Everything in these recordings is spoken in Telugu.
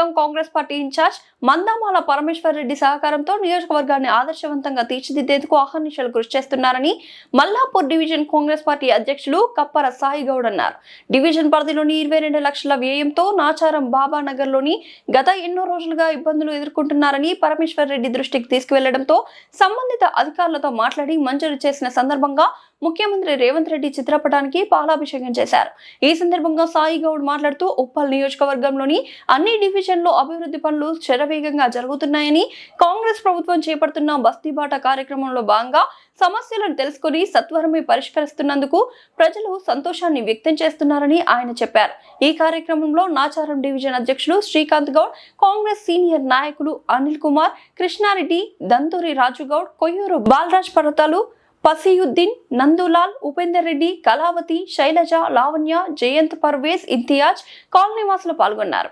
నియోజకవర్గం Congress party in charge Mandamala Parameshwar Reddy సహకారంతో నియోజకవర్గాన్ని ఆదర్శవంతంగా తీర్చిదిద్దేందుకు అహర్నిశలు కృషి చేస్తున్నారని మల్లాపూర్ డివిజన్ కాంగ్రెస్ పార్టీ అధ్యక్షులు కప్పర సాయి గౌడ్ అన్నారు. డివిజన్ పరిధిలోని ఇరవై రెండు లక్షల వ్యయంతో నాచారం బాబానగర్లోని గత ఎన్నో రోజులుగా ఇబ్బందులు ఎదుర్కొంటున్నారని పరమేశ్వర్ రెడ్డి దృష్టికి తీసుకువెళ్ళడంతో సంబంధిత అధికారులతో మాట్లాడి మంజూరు చేసిన సందర్భంగా ముఖ్యమంత్రి రేవంత్ రెడ్డి చిత్రపటానికి పాలాభిషేకం చేశారు. ఈ సందర్భంగా సాయి గౌడ్ మాట్లాడుతూ ఉప్పల్ నియోజకవర్గంలోని అన్ని డివిజన్లో అభివృద్ధి పనులు శరవేగంగా జరుగుతున్నాయని కాంగ్రెస్ ప్రభుత్వం చేపడుతున్న బస్తీబాట కార్యక్రమంలో భాగంగా సమస్యలను తెలుసుకుని సత్వరమే పరిష్కరిస్తున్నందుకు ప్రజలు సంతోషాన్ని వ్యక్తం చేస్తున్నారని ఆయన చెప్పారు. ఈ కార్యక్రమంలో నాచారం డివిజన్ అధ్యక్షులు శ్రీకాంత్ గౌడ్ కాంగ్రెస్ సీనియర్ నాయకులు అనిల్ కుమార్ కృష్ణారెడ్డి దంతూరి రాజుగౌడ్ కొయ్యూరు బాలరాజ్ పర్వతాలు పసియుద్దీన్ నందులాల్ ఉపేందర్ రెడ్డి కళావతి శైలజ లావణ్య జయంత్ పర్వేజ్ ఇంతియాజ్ కాలనీ వాసులు పాల్గొన్నారు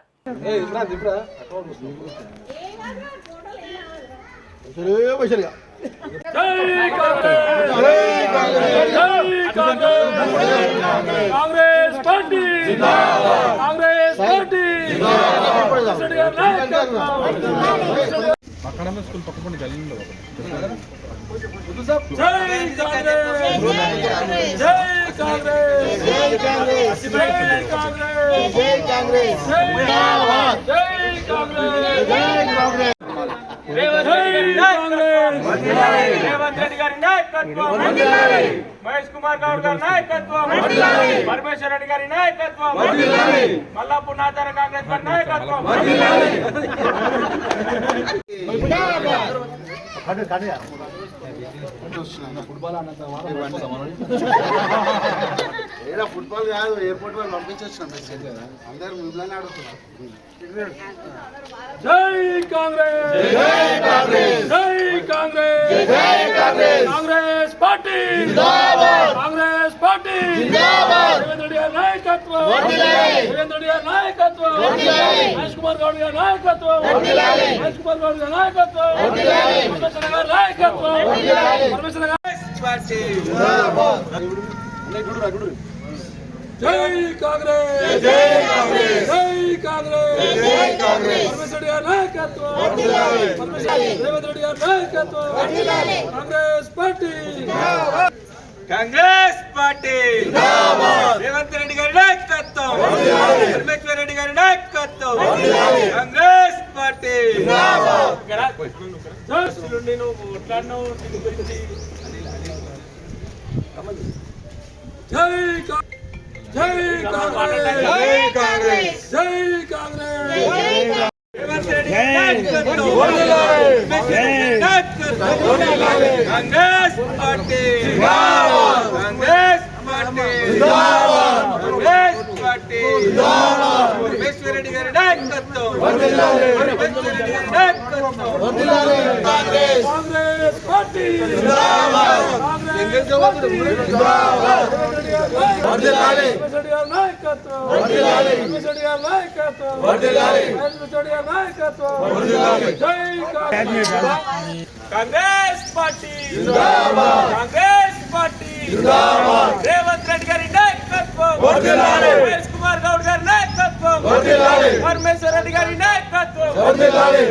కాంగ్రెస్. పక్కన స్కూల్ పక్క పండి గల్లీలో జై రెడ్డి గారి నాయకత్వం మహేష్ కుమార్ గౌడ్ గారి నాయకత్వం పరమేశ్వర రెడ్డి గారి నాయకత్వం మల్లాపూర్ నాచార కాంగ్రెస్ గారి నాయకత్వం ఏడా ఫుట్బాల్ కాదు ఎయిర్పోర్ట్ వాళ్ళు పంపించొచ్చినాం మెసేజ్ కదా అందరు మిమ్మల్ని అడుగుతున్నారు. జై కాంగ్రెస్ జై కాంగ్రెస్! జై కాంగ్రెస్! జై కాంగ్రెస్! పార్టీ! జిందాబాద్! కాంగ్రెస్ పార్టీ! నాయకత్వం! నాయకత్వం! మహేష్ కుమార్ గౌడ్ గారి నాయకత్వం! మహేష్ కుమార్ గౌడ్ గారి నాయకత్వం! నాయకత్వం! జై కాంగ్రెస్! జై కాంగ్రెస్! జై కాంగ్రెస్! జై కాంగ్రెస్! పరమేశ్వర గారి నాయకత్వం! రేవంత్ రెడ్డి గారి నాయకత్వం! కాంగ్రెస్ పార్టీ! కాంగ్రెస్ పార్టీ! రేవంత్ రెడ్డి గారి నాయకత్వం! పరమేశ్వర రెడ్డి గారి నాయకత్వం! కాంగ్రెస్ పార్టీ! నేను కాంగ్రెస్ జై కాంగ్రెస్ జై కాంగ్రెస్ రేవంత్ రెడ్డి గారి నాయకత్వం నాయకత్వం Congress party Congress party Congress party Parameshwara Reddy గారి నాయకత్వం Congress party. Congress party. Congress party Revanth Reddy గారి నాయకత్వం మహేష్ కుమార్ గౌడ్ గారి నాయకత్వం పరమేశ్వర రెడ్డి గారి నాయకత్వం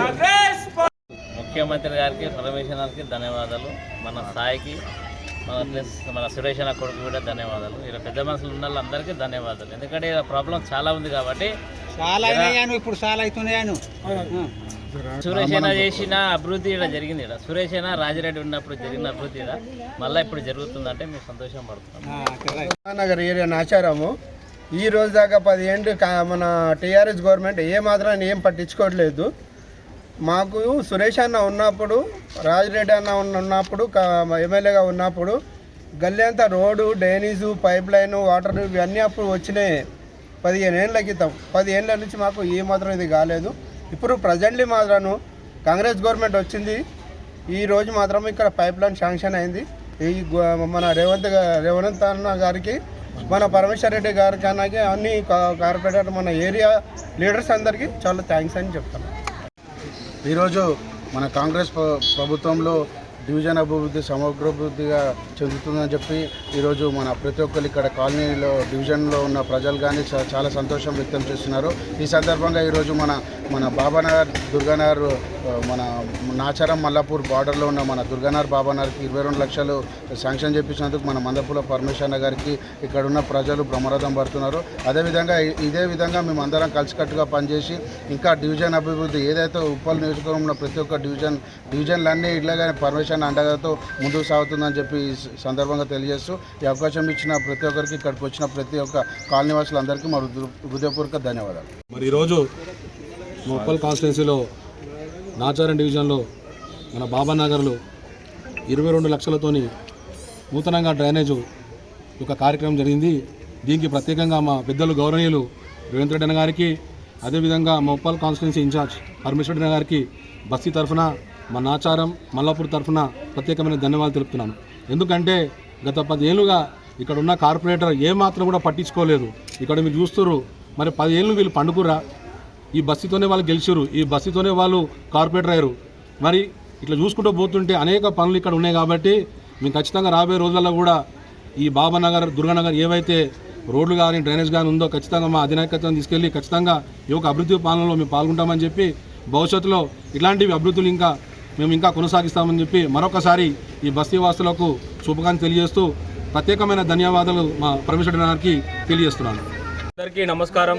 కాంగ్రెస్ పార్టీ ముఖ్యమంత్రి గారికి పరమేశ్వర గారికి ధన్యవాదాలు. మన సాయికి మన ప్లస్ మన సురేష్ అన్న కొడుకు కూడా ధన్యవాదాలు. ఇలా పెద్ద మనుషులు ఉన్న వాళ్ళందరికీ ధన్యవాదాలు. ఎందుకంటే ఇలా ప్రాబ్లం చాలా ఉంది కాబట్టి చాలా అయినాయాను ఇప్పుడు చాలా అవుతున్నాయాను. సురేష్ అయినా చేసిన అభివృద్ధి ఇక్కడ జరిగింది ఇక్కడ సురేష్ అయినా రాజిరెడ్డి ఉన్నప్పుడు జరిగిన అభివృద్ధి ఇక్కడ మళ్ళీ ఇప్పుడు జరుగుతుందంటే మేము సంతోషం పడుతున్నాం. నగర్ ఏరియా నాచారము. ఈ రోజు దాకా పదిహేండు మన టీఆర్ఎస్ గవర్నమెంట్ ఏ మాత్రం ఏం పట్టించుకోవట్లేదు. మాకు సురేష్ అన్న ఉన్నప్పుడు రాజిరెడ్డి అన్న ఉన్నప్పుడు ఎమ్మెల్యేగా ఉన్నప్పుడు గల్లీ అంతా road drainage pipeline water ఇవన్నీ అప్పుడు వచ్చినాయి. పదిహేను ఏళ్ళ క్రితం. పదిహేనుల నుంచి మాకు ఏ మాత్రం ఇది కాలేదు. ఇప్పుడు ప్రజెంట్లీ మాత్రాను కాంగ్రెస్ గవర్నమెంట్ వచ్చింది. ఈ రోజు మాత్రం ఇక్కడ పైప్ లైన్ శాంక్షన్ అయింది. ఈ మన రేవంత్ రేవంత్ అన్న గారికి మన పరమేశ్వర్ రెడ్డి గారికి అన్నకి అన్ని కార్పొరేటర్ మన ఏరియా లీడర్స్ అందరికీ చాలా థ్యాంక్స్ అని చెప్తాను. ఈరోజు మన కాంగ్రెస్ ప్రభుత్వంలో డివిజన్ అభివృద్ధి సమగ్రాభివృద్ధిగా చెందుతుందని చెప్పి ఈరోజు మన ప్రతి ఒక్కరు ఇక్కడ కాలనీలో డివిజన్లో ఉన్న ప్రజలు కానీ చాలా సంతోషం వ్యక్తం చేస్తున్నారు. ఈ సందర్భంగా ఈరోజు మన మన బాబానగర్ దుర్గానగర్ మన నాచారం మల్లాపూర్ బార్డర్లో ఉన్న మన దుర్గానగర్ బాబానగర్కి ఇరవై రెండు లక్షలు శాంక్షన్ చేపించినందుకు మన మందపుల పరమేశ్వర గారికి ఇక్కడ ఉన్న ప్రజలు బ్రహ్మరథం పడుతున్నారు. అదేవిధంగా ఇదే విధంగా మేము అందరం కలిసికట్టుగా పనిచేసి ఇంకా డివిజన్ అభివృద్ధి ఏదైతే ఉప్పల్ నియోజకవర్గంలో ప్రతి ఒక్క డివిజన్ డివిజన్లన్నీ ఇట్లాగానే పర్మిషన్ అండగాతో ముందుకు సాగుతుందని చెప్పి సందర్భంగా తెలియజేస్తూ ఈ అవకాశం ఇచ్చిన ప్రతి ఒక్కరికి ఇక్కడికి వచ్చిన ప్రతి ఒక్క కాలనీ వాసులందరికీ మా హృదయపూర్వక ధన్యవాదాలు. మరి ఈరోజు మొప్పల్ కాన్స్టిట్యున్సీలో నాచారం డివిజన్లో మన బాబానగర్లో ఇరవై రెండు లక్షలతోని నూతనంగా డ్రైనేజు ఒక కార్యక్రమం జరిగింది. దీనికి ప్రత్యేకంగా మా పెద్దలు గౌరవనీయులు రేవంత్ రెడ్డి గారికి అదేవిధంగా మా ఉప్పల్ కాన్స్టిట్యున్సీ ఇన్ఛార్జ్ పరమేశ్వర గారికి బస్తీ తరఫున మా నాచారం మల్లాపూర్ తరఫున ప్రత్యేకమైన ధన్యవాదాలు తెలుపుతున్నాను. ఎందుకంటే గత పదేళ్ళుగా ఇక్కడ ఉన్న కార్పొరేటర్ ఏమాత్రం కూడా పట్టించుకోలేదు. ఇక్కడ మీరు చూస్తున్నారు మరి పది ఏళ్ళు వీళ్ళు పండుకురా ఈ బస్సీతోనే వాళ్ళు గెలిచారు ఈ బస్సుతోనే వాళ్ళు కార్పొరేటర్ అయ్యారు. మరి ఇట్లా చూసుకుంటూ పోతుంటే అనేక పనులు ఇక్కడ ఉన్నాయి కాబట్టి మేము ఖచ్చితంగా రాబోయే రోజుల్లో కూడా ఈ బాబానగర్ దుర్గానగర్ ఏవైతే రోడ్లు కానీ డ్రైనేజ్ కానీ ఉందో ఖచ్చితంగా మా అధినాయకత్వం తీసుకెళ్ళి ఖచ్చితంగా ఈ యొక్క అభివృద్ధి పాలనలో మేము పాల్గొంటామని చెప్పి భవిష్యత్తులో ఇట్లాంటివి అభివృద్ధులు ఇంకా మేము ఇంకా కొనసాగిస్తామని చెప్పి మరొకసారి ఈ బస్తీ వాసులకు శుభకాన్ని తెలియజేస్తూ ప్రత్యేకమైన ధన్యవాదాలు మా పరమేశ్వర గారికి తెలియజేస్తున్నాను. అందరికీ నమస్కారం.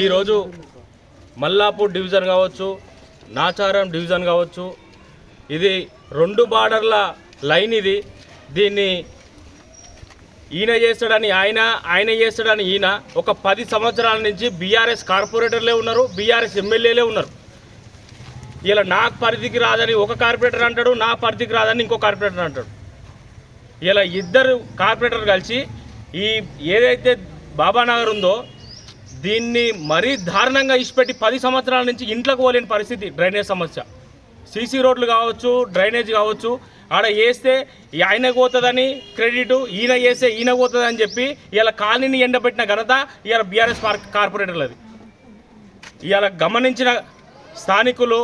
ఈరోజు మల్లాపూర్ డివిజన్ కావచ్చు నాచారం డివిజన్ కావచ్చు ఇది రెండు బార్డర్ల లైన్ ఇది. దీన్ని ఈయన చేస్తాడని ఆయన ఆయన చేస్తాడని ఈయన ఒక పది సంవత్సరాల నుంచి బీఆర్ఎస్ కార్పొరేటర్లే ఉన్నారు బీఆర్ఎస్ ఎమ్మెల్యేలే ఉన్నారు. ఇలా నాకు పరిధికి రాదని ఒక కార్పొరేటర్ అంటాడు నా పరిధికి రాదని ఇంకో కార్పొరేటర్ అంటాడు. ఇలా ఇద్దరు కార్పొరేటర్ కలిసి ఈ ఏదైతే బాబానగర్ ఉందో దీన్ని మరీ దారుణంగా ఇచ్చిపెట్టి పది సంవత్సరాల నుంచి ఇంట్లోకి పోలేని పరిస్థితి డ్రైనేజ్ సమస్య. సీసీ రోడ్లు కావచ్చు డ్రైనేజ్ కావచ్చు ఆడ వేస్తే ఆయన పోతుందని క్రెడిట్ ఈయన వేస్తే ఈయన పోతుందని చెప్పి ఇలా కాలనీని ఎండబెట్టిన ఘనత ఇలా బీఆర్ఎస్ కార్పొరేటర్లది. ఇలా గమనించిన స్థానికులు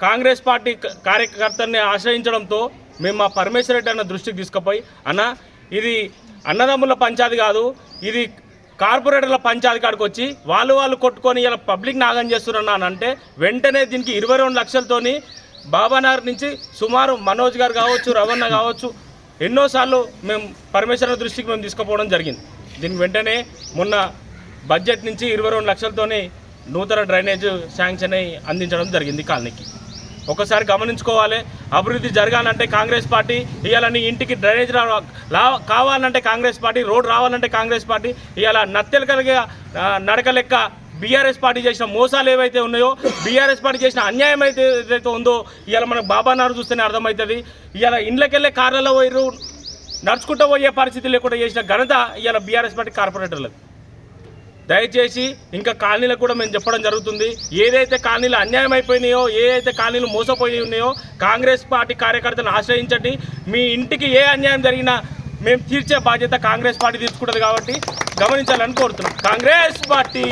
కాంగ్రెస్ పార్టీ కార్యకర్తల్ని ఆశ్రయించడంతో మేము మా పరమేశ్వర రెడ్డి అన్న దృష్టికి తీసుకుపోయి అన్న ఇది అన్నదమ్ముల పంచాది కాదు ఇది కార్పొరేటర్ల పంచాయతీ కాడికి వచ్చి వాళ్ళు వాళ్ళు కొట్టుకొని ఇలా పబ్లిక్ నాగం చేస్తున్నా అంటే వెంటనే దీనికి ఇరవై రెండు లక్షలతోని బాబానగర్ నుంచి సుమారు మనోజ్ గారు కావచ్చు రవణ కావచ్చు ఎన్నోసార్లు మేము పరమేశ్వర దృష్టికి మేము తీసుకుపోవడం జరిగింది. దీనికి వెంటనే మొన్న బడ్జెట్ నుంచి ఇరవై రెండు లక్షలతోని నూతన డ్రైనేజ్ శాంక్షన్ అయి అందించడం జరిగింది కాలనీకి. ఒకసారి గమనించుకోవాలి. అభివృద్ధి జరగాలంటే కాంగ్రెస్ పార్టీ ఇవాళ నీ ఇంటికి డ్రైనేజ్ రా కావాలంటే కాంగ్రెస్ పార్టీ రోడ్ రావాలంటే కాంగ్రెస్ పార్టీ ఇవాళ నత్తెలు కలిగే ఆ, నడక లెక్క బీఆర్ఎస్ పార్టీ చేసిన మోసాలు ఏవైతే ఉన్నాయో బీఆర్ఎస్ పార్టీ చేసిన అన్యాయం అయితే ఏదైతే ఉందో ఇవాళ మనకు బాబానారు చూస్తేనే అర్థమవుతుంది. ఇవాళ ఇండ్లకెళ్ళే కార్లలో పోయిరు నడుచుకుంటూ పోయే పరిస్థితి లేకుండా చేసిన ఘనత ఇవాళ బీఆర్ఎస్ పార్టీ కార్పొరేటర్లకు దయచేసి ఇంకా కాలనీలకు కూడా మేము చెప్పడం జరుగుతుంది. ఏదైతే కాలనీలు అన్యాయం అయిపోయినాయో ఏదైతే కాలనీలు మోసపోయి ఉన్నాయో కాంగ్రెస్ పార్టీ కార్యకర్తలను ఆశ్రయించండి. మీ ఇంటికి ఏ అన్యాయం జరిగినా మేము తీర్చే బాధ్యత కాంగ్రెస్ పార్టీ తీసుకుంటుంది కాబట్టి గమనించాలని కోరుతున్నాం. కాంగ్రెస్ పార్టీ!